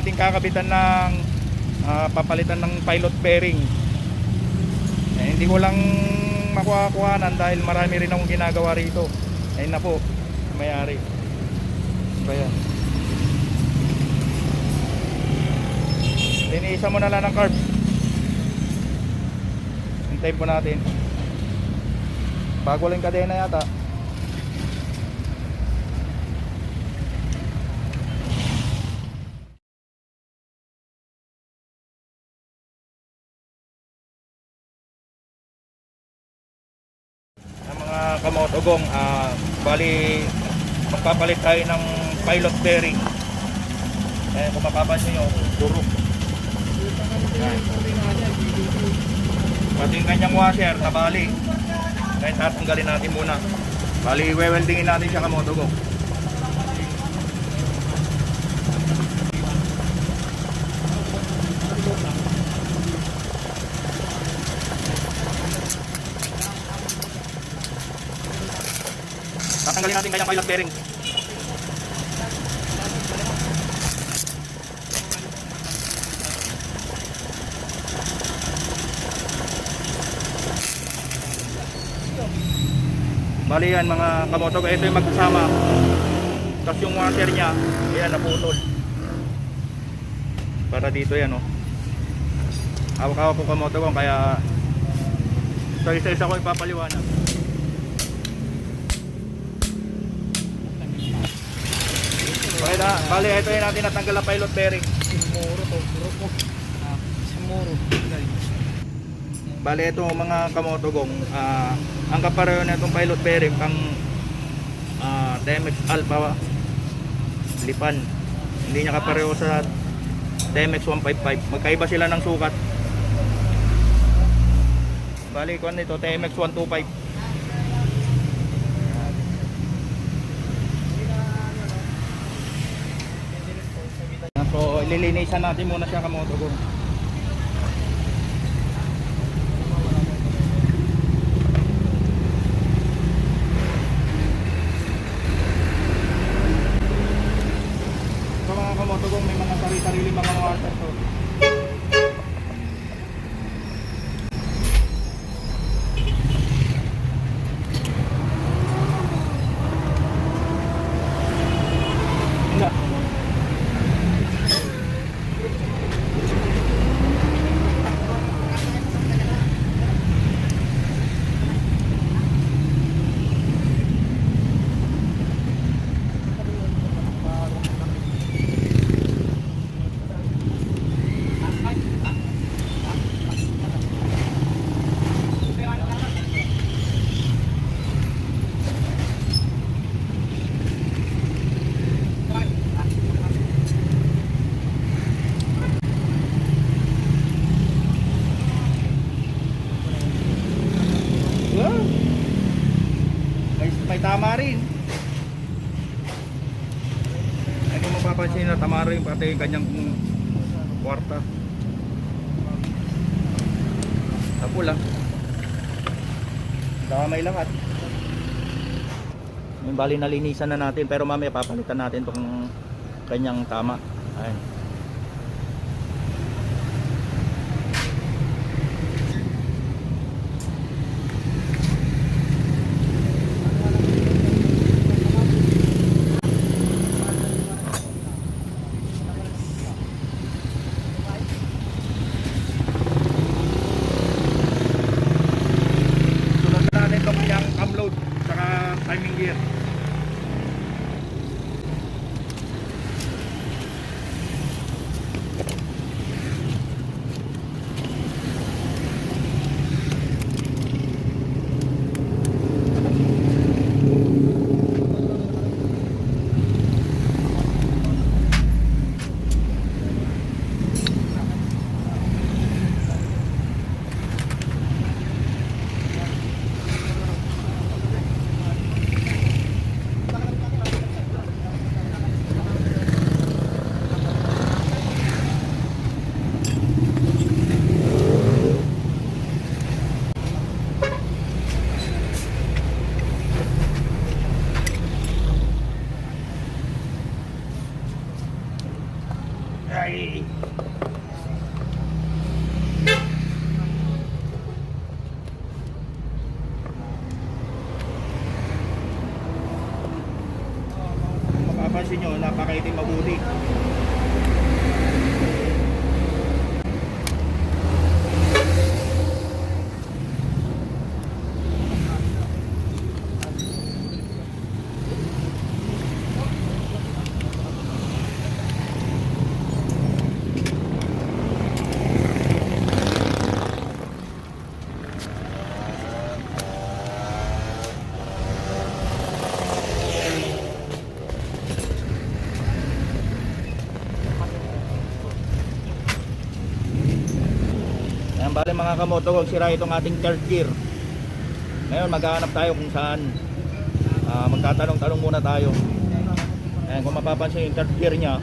ating kakabitan ng ah, papalitan ng pilot bearing. Eh, hindi ko lang makuha-kuhanan dahil marami rin akong ginagawa rito. Ayun na po, mayari. Ba yan? Mo na lang ng carbs. Hintayin po natin. Bago lang kadena yata. Kamotogong, ah, bali magpapalit tayo ng pilot bearing. Eh, kung mapapansin nyo, durog. Pati yung kanyang washer, nabali. Kaya tatanggalin natin muna. Bali, weweldingin natin siya kamotogong. Tatanggalin natin kanyang pilot bearing. Bali yan mga kamotog, ito yung magkasama. Tapos yung washer niya, ayan naputol. Para dito yan oh. Hawak-hawak po kamotog kaya so isa-isa ko ipapaliwanag. Okay na, bali ito yung natin natanggal ang pilot bearing. Simuro to, puro po. Ah, simuro. Bali ito mga kamotogong, ah ang kapareho na itong pilot bearing pang ah TMX Alpha Lipan. Hindi niya kapareho sa TMX 155. Magkaiba sila ng sukat. Bali kuan nito TMX 125. Ililinisan natin muna siya kamotogong. sa mga kamotogong may mga sarili-sarili mga water to. Nga. Wow. May, tama rin. Ay kung mapapansin na tama rin pati yung kanyang kwarta. Tapo lang. Damay lahat. Yung bali nalinisan na natin pero mamaya papalitan natin tong kanyang tama. Ayun. Ayan, bale mga kamoto, huwag sira itong ating third gear. Ngayon, maghahanap tayo kung saan. Ah, magtatanong-tanong muna tayo. Ayan, kung mapapansin yung third gear niya.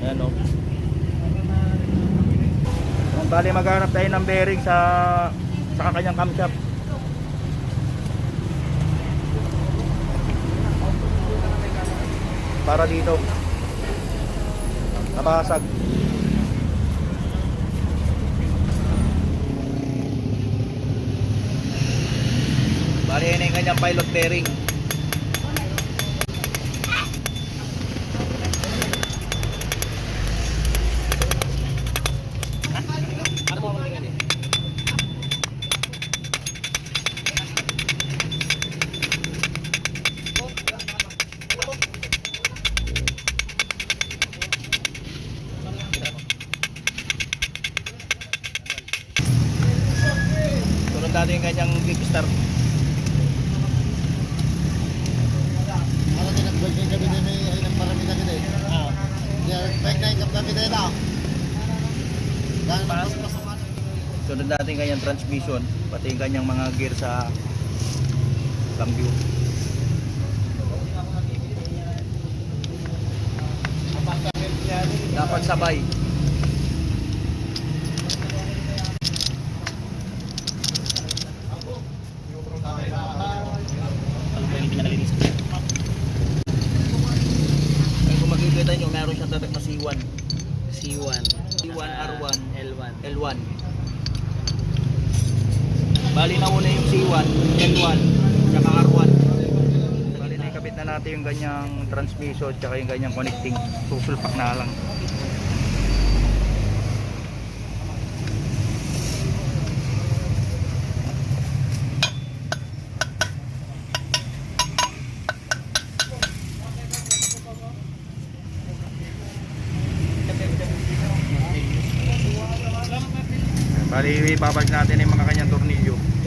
Ayan o. Ayan, bale maghahanap tayo ng bearing sa sa kanyang camshaft. Para dito. Nabasag. Bali, yun yung kanyang pilot bearing. Natin yung kanyang kickstart. Ako din nag-bike ng gabi na may ay ng marami na gano'n. Ah. Bike na na. Ganun Pas. mas masama. Sunod natin kanyang transmission, pati yung kanyang mga gear sa cambio. Dapat sabay. Ay, kung makikita nyo, meron siyang tatak na C1. C1. C1, R1, L1. L1. Bali na una yung C1, L1, saka R1. Bali na ikabit na natin yung ganyang transmission tsaka yung ganyang connecting. Susulpak na lang. Bali, ipapag natin yung mga kanyang tornilyo.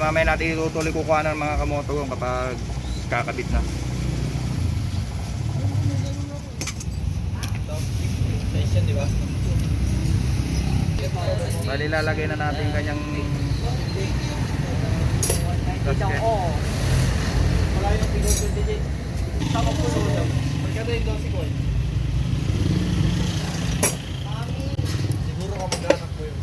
mamaya natin itutuloy kukuha ng mga kamoto ko kapag kakabit na. Bali, lalagay na natin yung kanyang gasket. Wala yung bigo 20 digit. Tama po sa Magkano yung dosi ko? Siguro ka mag-anak ko yun.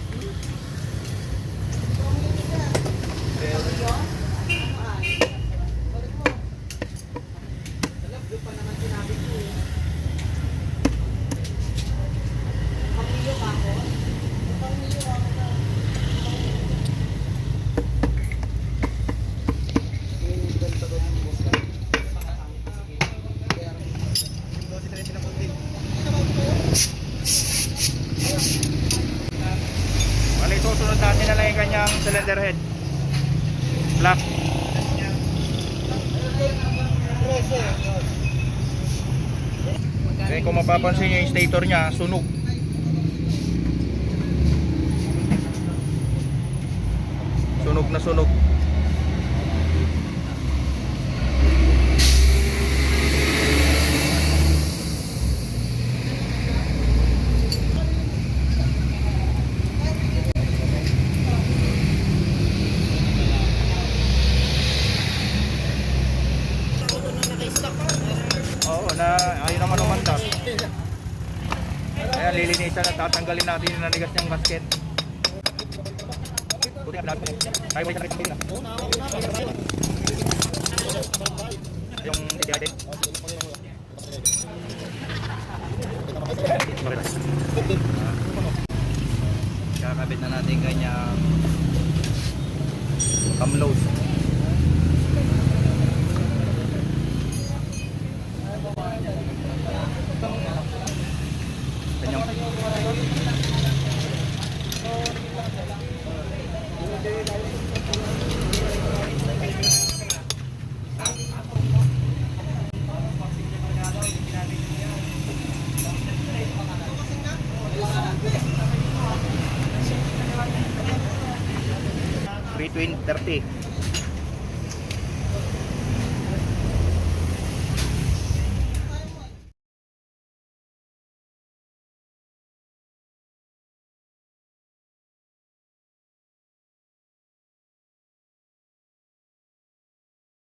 Bali, susunod natin na lang yung kanyang cylinder head. Black. Okay, kung mapapansin nyo yung stator niya, sunog. Sunog na sunog. Oo, na ayun naman umandar. Ayan, tatanggalin natin yung nanigas niyang basket. Buti nga pinag Tayo mo siya nakita Yung titiyatin. Kakabit na natin kanyang camload. 20, 30.